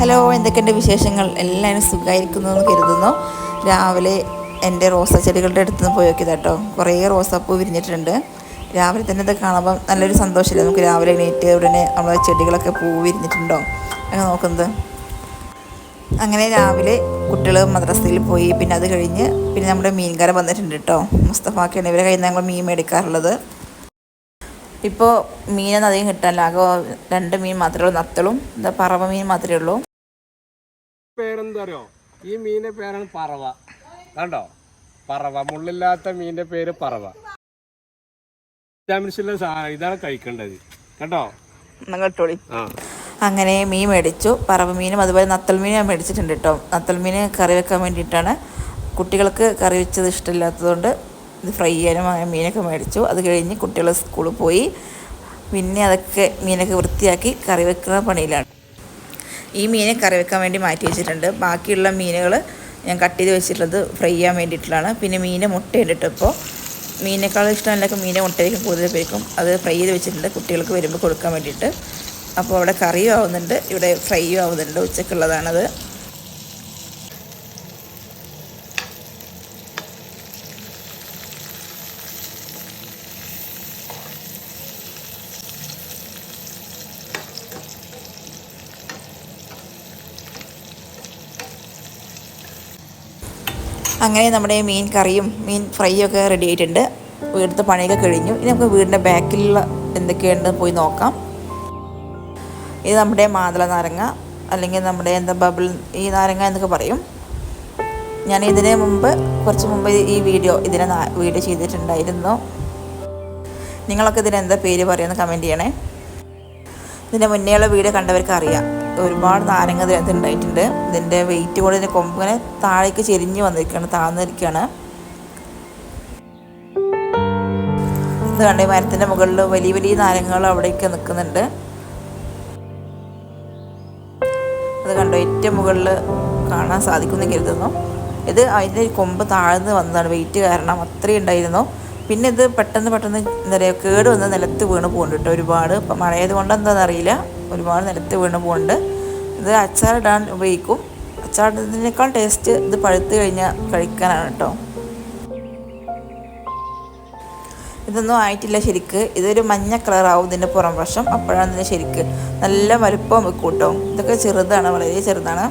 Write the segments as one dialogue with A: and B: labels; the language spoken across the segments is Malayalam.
A: ഹലോ എന്തൊക്കെയുണ്ട് വിശേഷങ്ങൾ? എല്ലാവരും സുഖമായിരിക്കുന്നു എന്ന് കരുതുന്നു. രാവിലെ എന്റെ റോസാ ചെടികളുടെ അടുത്ത് നിന്ന് പോയി കേട്ടോ കുറേ റോസാപ്പൂ വിരിഞ്ഞിട്ടുണ്ട്. രാവിലെ തന്നെ ഇത് കാണുമ്പോൾ നല്ലൊരു സന്തോഷമില്ല നമുക്ക് രാവിലെ എണീറ്റ് ഉടനെ നമ്മളെ ചെടികളൊക്കെ പൂ വിരിഞ്ഞിട്ടുണ്ടോ? അങ്ങനെ നോക്കുന്നത്? അങ്ങനെ രാവിലെ കുട്ടികൾ മദ്രസയിൽ പോയി. പിന്നെ അത് കഴിഞ്ഞ് പിന്നെ നമ്മുടെ മീൻകാരൻ വന്നിട്ടുണ്ട് കേട്ടോ മുസ്തഫാക്കാണ് ഇവരെ കയ്യിൽ നിന്ന് ഞങ്ങൾ മീൻ മേടിക്കാറുള്ളത്. ഇപ്പോൾ മീനൊന്നും അധികം കിട്ടാനില്ല. ആകെ രണ്ട് മീൻ മാത്രമേ ഉള്ളൂ. നത്തളും എന്താ പറവ മീൻ മാത്രമേ ഉള്ളൂ.
B: പേരെന്താ അറിയോ ഈ മീനിന്റെ പേരാണ് പറവ. കണ്ടോ? പറവ. മുള്ളില്ലാത്ത മീനിന്റെ പേര് പറവ. വിറ്റാമിൻസുള്ള സാധനം ഇതാണ് കഴിക്കേണ്ടത്. കണ്ടോ?
A: കേട്ടോളി.
B: ആ.
A: അങ്ങനെ മീൻ മേടിച്ചു. പറവ മീനും അതുപോലെ നത്തൽ മീനും ഞാൻ മേടിച്ചിട്ടുണ്ട് കേട്ടോ. നത്തൽ മീൻ കറി വെക്കാൻ വേണ്ടിയിട്ടാണ്. കുട്ടികൾക്ക് കറി വെച്ചത് ഇഷ്ടമില്ലാത്തതുകൊണ്ട് ഇത് ഫ്രൈ ചെയ്യാനും അങ്ങനെ മീനൊക്കെ മേടിച്ചു. അത് കഴിഞ്ഞ് കുട്ടികൾ സ്കൂളിൽ പോയി. പിന്നെ അതൊക്കെ മീനൊക്കെ വൃത്തിയാക്കി കറി വെക്കുന്ന പണിയിലാണ്. ഈ മീനെ കറി വെക്കാൻ വേണ്ടി മാറ്റി വെച്ചിട്ടുണ്ട്. ബാക്കിയുള്ള മീനുകൾ ഞാൻ കട്ട് ചെയ്ത് വെച്ചിട്ടുള്ളത് ഫ്രൈ ചെയ്യാൻ വേണ്ടിയിട്ടുള്ളതാണ്. പിന്നെ മീനെ മുട്ട ഇട്ടിട്ടപ്പോൾ മീനേക്കാളും ഇഷ്ടമല്ലൊക്കെ മീനെ മുട്ടയായിരിക്കും കൂടുതൽ പേർക്കും. അത് ഫ്രൈ ചെയ്ത് വെച്ചിട്ടുണ്ട്. കുട്ടികൾക്ക് വരുമ്പോൾ കൊടുക്കാൻ വേണ്ടിയിട്ട്. അപ്പോൾ അവിടെ കറിയും ആവുന്നുണ്ട്. ഇവിടെ ഫ്രൈയും ആവുന്നുണ്ട്. ഉച്ചക്കുള്ളതാണത് അങ്ങനെ നമ്മുടെ മീൻ കറിയും മീൻ ഫ്രൈയും ഒക്കെ റെഡി ആയിട്ടുണ്ട്. വീടിന്റെ പണിയൊക്കെ കഴിഞ്ഞു. ഇനി നമുക്ക് വീടിന്റെ ബാക്കിലുള്ള എന്തൊക്കെയുണ്ടെന്ന് പോയി നോക്കാം. ഇത് നമ്മുടെ മാതള നാരങ്ങ അല്ലെങ്കിൽ നമ്മുടെ എന്താ ബബിൾ ഈ നാരങ്ങ എന്നൊക്കെ പറയും. ഞാൻ ഇതിന് മുമ്പ് കുറച്ച് മുമ്പ് ഈ വീഡിയോ ഇതിനെ വീഡിയോ ചെയ്തിട്ടുണ്ടായിരുന്നു. നിങ്ങളൊക്കെ ഇതിന് എന്താ പേര് പറയുമെന്ന് കമന്റ് ചെയ്യണേ. ഇതിന്റെ മുന്നേയുള്ള വീഡിയോ കണ്ടവർക്ക് അറിയാം. ഒരുപാട് നാരങ്ങ ഇതിനകത്ത് ഉണ്ടായിട്ടുണ്ട്. ഇതിന്റെ വെയിറ്റ് കൊണ്ട് ഇതിന്റെ കൊമ്പിങ്ങനെ താഴേക്ക് ചെരിഞ്ഞ് വന്നിരിക്കുകയാണ് താഴ്ന്നിരിക്കുകയാണ് ഇത് കണ്ടേ മരത്തിന്റെ മുകളിൽ വലിയ വലിയ നാരങ്ങകൾ അവിടേക്ക് നിൽക്കുന്നുണ്ട്. അത് കണ്ടോ ഏറ്റവും മുകളിൽ കാണാൻ സാധിക്കുമെന്ന് കരുതുന്നു. ഇത് അതിന്റെ കൊമ്പ് താഴ്ന്ന് വന്നതാണ് വെയിറ്റ് കാരണം അത്രയും ഉണ്ടായിരുന്നു. പിന്നെ ഇത് പെട്ടെന്ന് പെട്ടെന്ന് എന്താ പറയുക കേട് വന്ന് നിലത്ത് വീണ് പോകുന്നുണ്ട് ഒരുപാട്. മഴയത് കൊണ്ട് എന്താണെന്ന് അറിയില്ല ഒരുപാട് നിലത്ത് വീണ് പോകുന്നുണ്ട് ഇത് അച്ചാറിടാൻ ഉപയോഗിക്കും. അച്ചാറിടുന്നതിനേക്കാൾ ടേസ്റ്റ് ഇത് പഴുത്ത് കഴിഞ്ഞാൽ കഴിക്കാനാണ് കേട്ടോ. ഇതൊന്നും ആയിട്ടില്ല ശരിക്ക്. ഇതൊരു മഞ്ഞ കളറാവും ഇതിന്റെ പുറം വശം. അപ്പോഴാണ് ഇതിന് ശരിക്ക് നല്ല വലുപ്പം വെക്കും കേട്ടോ. ഇതൊക്കെ ചെറുതാണ് വളരെ ചെറുതാണ്.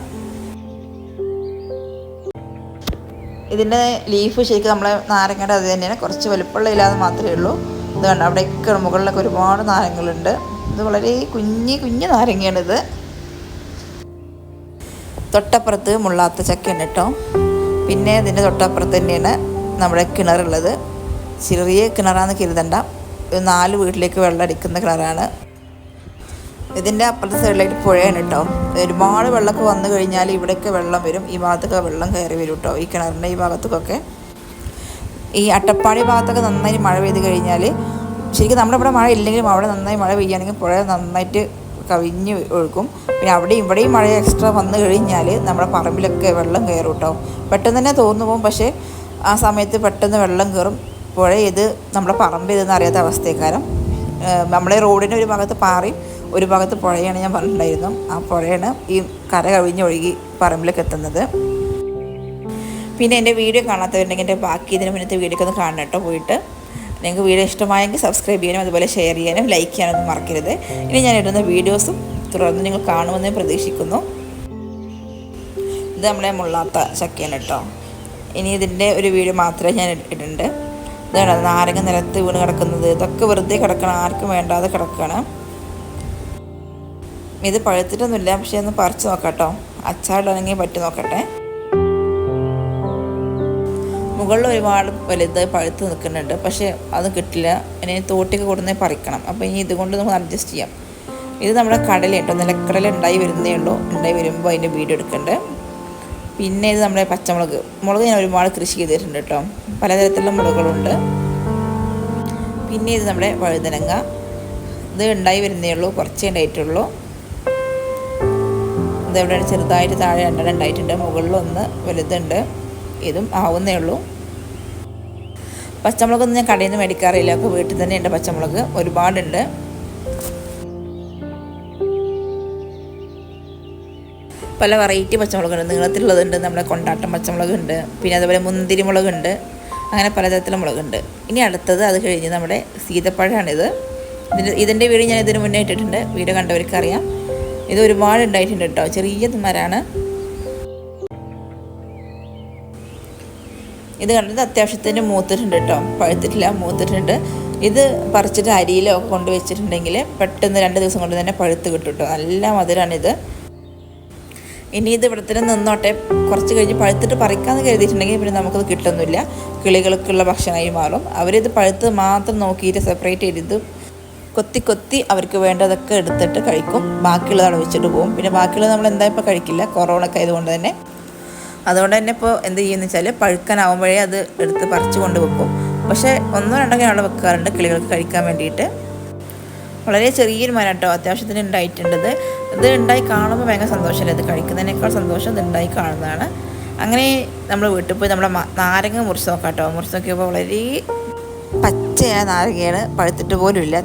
A: ഇതിന്റെ ലീഫ് ശരിക്കും നമ്മളെ നാരങ്ങയുടെ അത് തന്നെയാണ്. കുറച്ച് വലുപ്പമുള്ള ഇല്ലാതെ മാത്രമേ ഉള്ളൂ. ഇത് കണ്ടോ? അവിടെയൊക്കെ മുകളിലൊക്കെ ഒരുപാട് നാരങ്ങളുണ്ട് ഇത് വളരെ കുഞ്ഞ് കുഞ്ഞു നാരങ്ങയാണിത്. തൊട്ടപ്പുറത്ത് മുള്ളാത്ത ചക്കയുണ്ട് കേട്ടോ. പിന്നെ ഇതിന്റെ തൊട്ടപ്പുറത്ത് തന്നെയാണ് നമ്മുടെ കിണറുള്ളത്. ചെറിയ കിണറാന്ന് കരുതണ്ട. നാല് വീട്ടിലേക്ക് വെള്ളം അടിക്കുന്ന കിണറാണ്. ഇതിന്റെ അപ്പുറത്തെ സൈഡിലായിട്ട് പുഴയാണ് കേട്ടോ. ഒരുപാട് വെള്ളമൊക്കെ വന്നു കഴിഞ്ഞാൽ ഇവിടെയൊക്കെ വെള്ളം വരും. ഈ ഭാഗത്തൊക്കെ വെള്ളം കയറി വരും കേട്ടോ. ഈ കിണറിന്റെ ഈ ഭാഗത്തൊക്കെ. ഈ അട്ടപ്പാടി ഭാഗത്തൊക്കെ നന്നായി മഴ പെയ്ത് കഴിഞ്ഞാൽ ശരിക്കും നമ്മുടെ ഇവിടെ മഴ ഇല്ലെങ്കിലും അവിടെ നന്നായി മഴ പെയ്യുകയാണെങ്കിൽ പുഴ നന്നായിട്ട് കവിഞ്ഞ് ഒഴുക്കും. പിന്നെ അവിടെയും ഇവിടെയും മഴ എക്സ്ട്രാ വന്നു കഴിഞ്ഞാൽ നമ്മുടെ പറമ്പിലൊക്കെ വെള്ളം കയറും കേട്ടോ പെട്ടെന്ന് തന്നെ തോന്നു പോകും. പക്ഷേ ആ സമയത്ത് പെട്ടെന്ന് വെള്ളം കയറും. പുഴ ഇത് നമ്മുടെ പറമ്പ് ഇതെന്ന് അറിയാത്ത അവസ്ഥക്കാരം നമ്മളെ റോഡിന്റെ ഒരു ഭാഗത്ത് പാറി ഒരു ഭാഗത്ത് പുഴയാണ് ഞാൻ പറഞ്ഞിട്ടുണ്ടായിരുന്നു. ആ പുഴയാണ് ഈ കര കവിഞ്ഞ് ഒഴുകി പറമ്പിലേക്ക് എത്തുന്നത്. പിന്നെ എന്റെ വീഡിയോ കാണാത്തവരുണ്ടെങ്കിൽ എന്റെ ബാക്കി ഇതിന് മുന്നത്തെ വീഡിയോ ഒക്കെ ഒന്ന് കാണണം കേട്ടോ പോയിട്ട് നിങ്ങൾക്ക് വീഡിയോ ഇഷ്ടമായെങ്കിൽ സബ്സ്ക്രൈബ് ചെയ്യാനും അതുപോലെ ഷെയർ ചെയ്യാനും ലൈക്ക് ചെയ്യാനൊന്നും മറക്കരുത്. ഇനി ഞാൻ ഇടുന്ന വീഡിയോസും തുടർന്ന് നിങ്ങൾ കാണുമെന്ന് പ്രതീക്ഷിക്കുന്നു. ഇത് നമ്മളെ മുള്ളാത്ത ചക്കയാണ് കേട്ടോ. ഇനി ഇതിന്റെ ഒരു വീഡിയോ മാത്രമേ ഞാൻ ഇട്ടിട്ടുണ്ട് ഇതാണ് നാരങ്ങ നിലത്ത് വീണ് കിടക്കുന്നത്. ഇതൊക്കെ വെറുതെ കിടക്കണം. ആർക്കും വേണ്ടാതെ കിടക്കുകയാണ് ഇത് പഴുത്തിട്ടൊന്നുമില്ല. പക്ഷേ ഒന്ന് പറിച്ച് നോക്കാം കേട്ടോ. അച്ചാറിടാണെങ്കിൽ പറ്റി നോക്കട്ടെ. മുകളിൽ ഒരുപാട് വലുത് പഴുത്ത് നിൽക്കുന്നുണ്ട്. പക്ഷേ അത് കിട്ടില്ല. ഇനി തോട്ടിക്ക് കൊടുന്നേ പറിക്കണം. അപ്പോൾ ഇനി ഇതുകൊണ്ട് നമുക്ക് അഡ്ജസ്റ്റ് ചെയ്യാം. ഇത് നമ്മുടെ കടല കേട്ടോ നിലക്കടല ഉണ്ടായി വരുന്നേ ഉള്ളൂ. ഉണ്ടായി വരുമ്പോൾ അതിന്റെ വീട് എടുക്കേണ്ടത് പിന്നെ ഇത് നമ്മുടെ പച്ചമുളക്. മുളക് ഞാൻ ഒരുപാട് കൃഷി ചെയ്തിട്ടുണ്ട് കേട്ടോ. പലതരത്തിലുള്ള മുളകുകളുണ്ട്. പിന്നെ ഇത് നമ്മുടെ വഴുതനങ്ങ. ഇത് ഉണ്ടായി വരുന്നേ ഉള്ളൂ. കുറച്ചേ ഉണ്ടായിട്ടുള്ളൂ. ഇതെവിടെ ചെറുതായിട്ട് താഴെ രണ്ടെണ്ണം ഉണ്ടായിട്ടുണ്ട്. മുകളിലൊന്ന് വലുതുണ്ട്. ഇതും ആവുന്നേ ഉള്ളൂ. പച്ചമുളകൊന്നും ഞാൻ കടയിൽ നിന്ന് മേടിക്കാറില്ല. അപ്പോൾ വീട്ടിൽ തന്നെ ഉണ്ട് പച്ചമുളക്. ഒരുപാടുണ്ട്. പല വെറൈറ്റി പച്ചമുളകുണ്ട്. നീളത്തിലുള്ളതുണ്ട് നമ്മുടെ കൊണ്ടാട്ടം പച്ചമുളകുണ്ട്. പിന്നെ അതുപോലെ മുന്തിരി മുളകുണ്ട്. അങ്ങനെ പലതരത്തിലുള്ള മുളകുണ്ട്. ഇനി അടുത്തത് അത് കഴിഞ്ഞ് നമ്മുടെ സീതപ്പഴമാണിത് ഇതിന്റെ ഇതിന്റെ വീട് ഞാൻ ഇതിന് മുന്നേ ഇട്ടിട്ടുണ്ട്. വീട് കണ്ടവർക്ക് അറിയാം ഇത് ഒരുപാട് ഉണ്ടായിട്ടുണ്ട് കേട്ടോ. ചെറിയ മരമാണ് ഇത് കണ്ടിട്ട് അത്യാവശ്യത്തിന് മൂത്തിട്ടുണ്ട് കേട്ടോ. പഴുത്തിട്ടില്ല മൂത്തിട്ടുണ്ട്. ഇത് പറിച്ചിട്ട് അരിയിലോ കൊണ്ട് വെച്ചിട്ടുണ്ടെങ്കിൽ പെട്ടെന്ന് രണ്ട് ദിവസം കൊണ്ട് തന്നെ പഴുത്ത് കിട്ടും കേട്ടോ. നല്ല മധുരമാണിത് ഇനി ഇത് ഇവിടെ തന്നെ നിന്നോട്ടെ. കുറച്ച് കഴിഞ്ഞ് പഴുത്തിട്ട് പറിക്കാമെന്ന് കരുതിയിട്ടുണ്ടെങ്കിൽ പിന്നെ നമുക്കത് കിട്ടുന്നില്ല കിളികൾക്കുള്ള ഭക്ഷണമായി മാറും. അവരിത് പഴുത്ത് മാത്രം നോക്കിയിട്ട് സെപ്പറേറ്റ് ചെയ്ത് കൊത്തി കൊത്തി അവർക്ക് വേണ്ടതൊക്കെ എടുത്തിട്ട് കഴിക്കും. ബാക്കിയുള്ളത് അവിടെ വെച്ചിട്ട് പോകും. പിന്നെ ബാക്കിയുള്ളത് നമ്മൾ എന്താ ഇപ്പോൾ കഴിക്കില്ല? കൊറോണ ഒക്കെ ആയതുകൊണ്ട് തന്നെ. അതുകൊണ്ട് തന്നെ ഇപ്പോൾ എന്ത് ചെയ്യുമെന്ന് വെച്ചാൽ പഴുക്കനാവുമ്പോഴേ അത് എടുത്ത് പറിച്ച് കൊണ്ട് വെക്കും. പക്ഷേ ഒന്നോ രണ്ടോ ഒക്കെ അവിടെ വെക്കാറുണ്ട് കിളികൾക്ക് കഴിക്കാൻ വേണ്ടിയിട്ട്. വളരെ ചെറിയൊരു മരം കേട്ടോ അത്യാവശ്യത്തിന് ഉണ്ടായിട്ടുണ്ടത് ഇത്. ഉണ്ടായി കാണുമ്പോൾ ഭയങ്കര സന്തോഷമല്ലേ ഇത് കഴിക്കുന്നതിനേക്കാൾ സന്തോഷം ഇത് ഉണ്ടായി കാണുന്നതാണ്. അങ്ങനെ നമ്മൾ വീട്ടിൽ പോയി നമ്മുടെ നാരങ്ങ മുറിച്ച് നോക്കാം കേട്ടോ മുറിച്ച് നോക്കിയപ്പോൾ വളരെ പച്ചയായ നാരങ്ങയാണ് പഴുത്തിട്ട് പോലും ഇല്ല